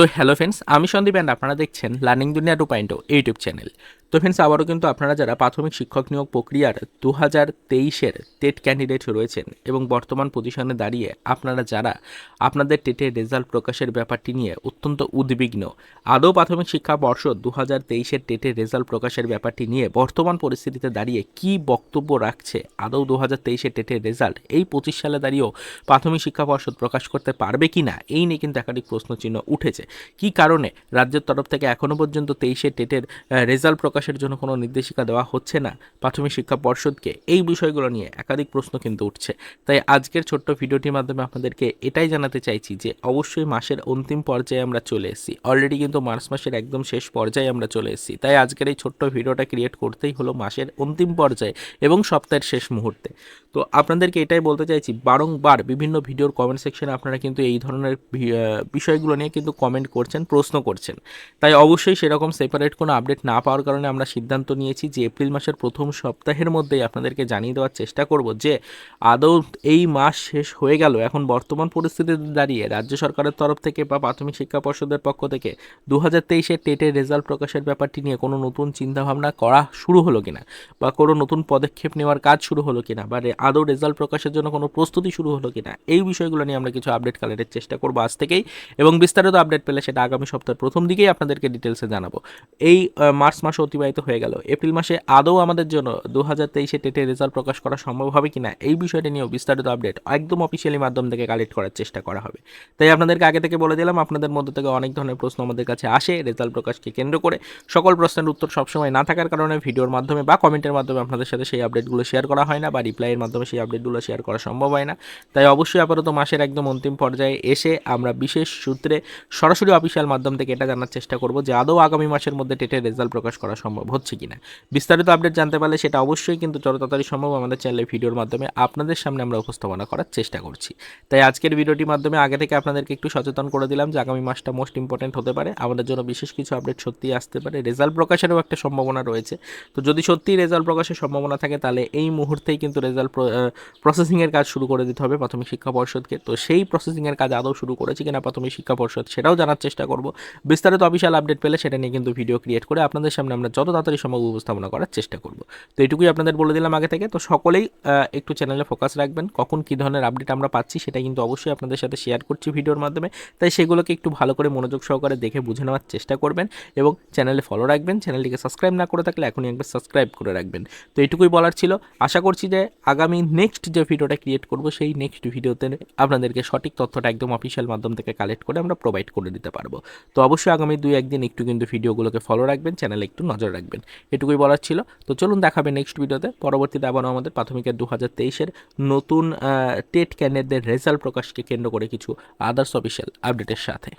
তো hello friends আমি Sandeep and আপনারা দেখছেন learning Duniya two point YouTube channel তো ফ্রেন্ডস আবারও কিন্তু আপনারা যারা প্রাথমিক শিক্ষক নিয়োগ প্রক্রিয়ার দু হাজার তেইশের টেট ক্যান্ডিডেট রয়েছেন এবং বর্তমান পজিশনে দাঁড়িয়ে আপনারা যারা আপনাদের টেটের রেজাল্ট প্রকাশের ব্যাপারটি নিয়ে অত্যন্ত উদ্বিগ্ন, আদৌ প্রাথমিক শিক্ষা পর্ষদ দু হাজার তেইশের টেটের রেজাল্ট প্রকাশের ব্যাপারটি নিয়ে বর্তমান পরিস্থিতিতে দাঁড়িয়ে কি বক্তব্য রাখছে, আদৌ দু হাজার তেইশের টেটের রেজাল্ট এই পঁচিশ সালে দাঁড়িয়েও প্রাথমিক শিক্ষা পর্ষদ প্রকাশ করতে পারবে কি না এই নিয়ে কিন্তু একাধিক প্রশ্নচিহ্ন উঠেছে। কি কারণে রাজ্যের তরফ থেকে এখনও পর্যন্ত তেইশে টেটের রেজাল্ট প্রকাশের জন্য কোনো নির্দেশিকা দেওয়া হচ্ছে না প্রাথমিক শিক্ষা পর্ষদকে? এই বিষয়গুলো নিয়ে একাধিক প্রশ্ন কিন্তু উঠছে। তাই আজকের ছোট্ট ভিডিওটির মাধ্যমে আপনাদেরকে এটাই জানাতে চাইছি যে, অবশ্যই মাসের অন্তিম পর্যায়ে আমরা চলে এসেছি। অলরেডি কিন্তু মার্চ মাসের একদম শেষ পর্যায়ে আমরা চলে এসেছি। তাই আজকের এই ছোট্ট ভিডিওটা ক্রিয়েট করতেই হলো মাসের অন্তিম পর্যায়ে এবং সপ্তাহের শেষ মুহূর্তে। তো আপনাদেরকে এটাই বলতে চাইছি, বারংবার বিভিন্ন ভিডিওর কমেন্ট সেকশনে আপনারা কিন্তু এই ধরনের বিষয়গুলো নিয়ে কিন্তু কমেন্ট করছেন, প্রশ্ন করছেন। তাই অবশ্যই সেরকম সেপারেট কোনো আপডেট না পাওয়ার কারণে আমরা সিদ্ধান্ত নিয়েছি যে এপ্রিল মাসের প্রথম সপ্তাহের মধ্যেই আপনাদেরকে জানিয়ে দেওয়ার চেষ্টা করব যে আদৌ এই মাস শেষ হয়ে গেল। এখন বর্তমান পরিস্থিতিতে দাঁড়িয়ে রাজ্য সরকারের তরফ থেকে বা প্রাথমিক শিক্ষা পর্ষদের পক্ষ থেকে দু হাজার তেইশে টেটের রেজাল্ট প্রকাশের ব্যাপারটি নিয়ে কোনো নতুন চিন্তাভাবনা করা শুরু হলো কিনা? বা কোনো নতুন পদক্ষেপ নেওয়ার কাজ শুরু হলো কিনা? বা আদৌ রেজাল্ট প্রকাশের জন্য কোনো প্রস্তুতি শুরু হলো কিনা? এই বিষয়গুলো নিয়ে আমরা কিছু আপডেট কালেক্টের চেষ্টা করব আজ থেকেই। এবং বিস্তারিত আপডেট পেলে সেটা আগামী সপ্তাহের প্রথম দিকেই আপনাদেরকে ডিটেলসে জানাব। এই মার্চ মাস অতিবাহিত হয়ে গেল। এপ্রিল মাসে আদৌ আমাদের জন্য দু হাজার তেইশে টেটের রেজাল্ট প্রকাশ করা সম্ভব হবে কিনা, এই বিষয়টা নিয়েও বিস্তারিত আপডেট একদম অফিসিয়ালি মাধ্যম থেকে কালেক্ট করার চেষ্টা করা হবে। তাই আপনাদেরকে আগে থেকে বলে দিলাম, আপনাদের মধ্যে থেকে অনেক ধরনের প্রশ্ন আমাদের কাছে আসে রেজাল্ট প্রকাশকে কেন্দ্র করে। সকল প্রশ্নের উত্তর সবসময় না থাকার কারণে ভিডিওর মাধ্যমে বা কমেন্টের মাধ্যমে আপনাদের সাথে সেই আপডেটগুলো শেয়ার করা হয় না, বা রিপ্লাইয়ের মাধ্যমে সেই আপডেটগুলো শেয়ার করা সম্ভব হয় না। তাই অবশ্যই আপাতত মাসের একদম অন্তিম পর্যায়ে এসে আমরা বিশেষ সূত্রে সরাসরি অফিসিয়াল মাধ্যম থেকে এটা জানার চেষ্টা করব যে আদৌ আগামী মাসের মধ্যে টেটের রেজাল্ট প্রকাশ করা সম্ভব হচ্ছে কিনা। বিস্তারিত আপডেট জানতে পারলে সেটা অবশ্যই কিন্তু যত তাড়াতাড়ি সম্ভব আমাদের চ্যানেলে ভিডিওর মাধ্যমে আপনাদের সামনে আমরা উপস্থাপনা করার চেষ্টা করছি। তাই আজকের ভিডিওটির মাধ্যমে আগে থেকে আপনাদেরকে একটু সচেতন করে দিলাম যে আগামী মাসটা মোস্ট ইম্পর্টেন্ট হতে পারে। আমাদের জন্য বিশেষ কিছু আপডেট সত্যিই আসতে পারে। রেজাল্ট প্রকাশেরও একটা সম্ভাবনা রয়েছে। তো যদি সত্যিই রেজাল্ট প্রকাশের সম্ভাবনা থাকে, তাহলে এই মুহূর্তেই কিন্তু রেজাল্ট প্রসেসিংয়ের কাজ শুরু করে দিতে হবে প্রাথমিক শিক্ষা পর্ষদকে। তো সেই প্রসেসিংয়ের কাজ আদৌ শুরু করেছে কিনা প্রাথমিক শিক্ষা পর্ষদ সেটাও জানার চেষ্টা করব। বিস্তারিত অফিসিয়াল আপডেট পেলে সেটা নিয়ে কিন্তু ভিডিও ক্রিয়েট করে আপনাদের সামনে আমরা যত তাড়াতাড়ি সম্ভব উপস্থাপনা করার চেষ্টা করব। তো এটুকুই আপনাদের বলে দিলাম আগে থেকে। তো সকলেই একটু চ্যানেলে ফোকাস রাখবেন। কখন কী ধরনের আপডেট আমরা পাচ্ছি সেটা কিন্তু অবশ্যই আপনাদের সাথে শেয়ার করছি ভিডিওর মাধ্যমে। তাই সেগুলোকে একটু ভালো করে মনোযোগ সহকারে দেখে বুঝে নেওয়ার চেষ্টা করবেন এবং চ্যানেলে ফলো রাখবেন। চ্যানেলটিকে সাবস্ক্রাইব না করে থাকলে এখনই একবার সাবস্ক্রাইব করে রাখবেন। তো এইটুকুই বলার ছিল। আশা করছি যে আগামী নেক্সট যে ভিডিওটা ক্রিয়েট করব, সেই নেক্সট ভিডিওতে আপনাদেরকে সঠিক তথ্যটা একদম অফিসিয়াল মাধ্যম থেকে কালেক্ট করে আমরা প্রোভাইড করে দিতে পারব। তো অবশ্যই আগামী দুই, একদিন একটু কিন্তু ভিডিওগুলোকে ফলো রাখবেন চ্যানেলে একটু নজর রাখবেন। এটুকুই বলার ছিল। তো চলুন দেখাবে নেক্সট ভিডিওতে পরবর্তীতে আবারও আমাদের প্রাথমিকের দু হাজার তেইশের নতুন টেট ক্যান্ডিডেটদের রেজাল্ট প্রকাশকে কেন্দ্র করে কিছু আদার্স অফিসিয়াল আপডেটের সাথে।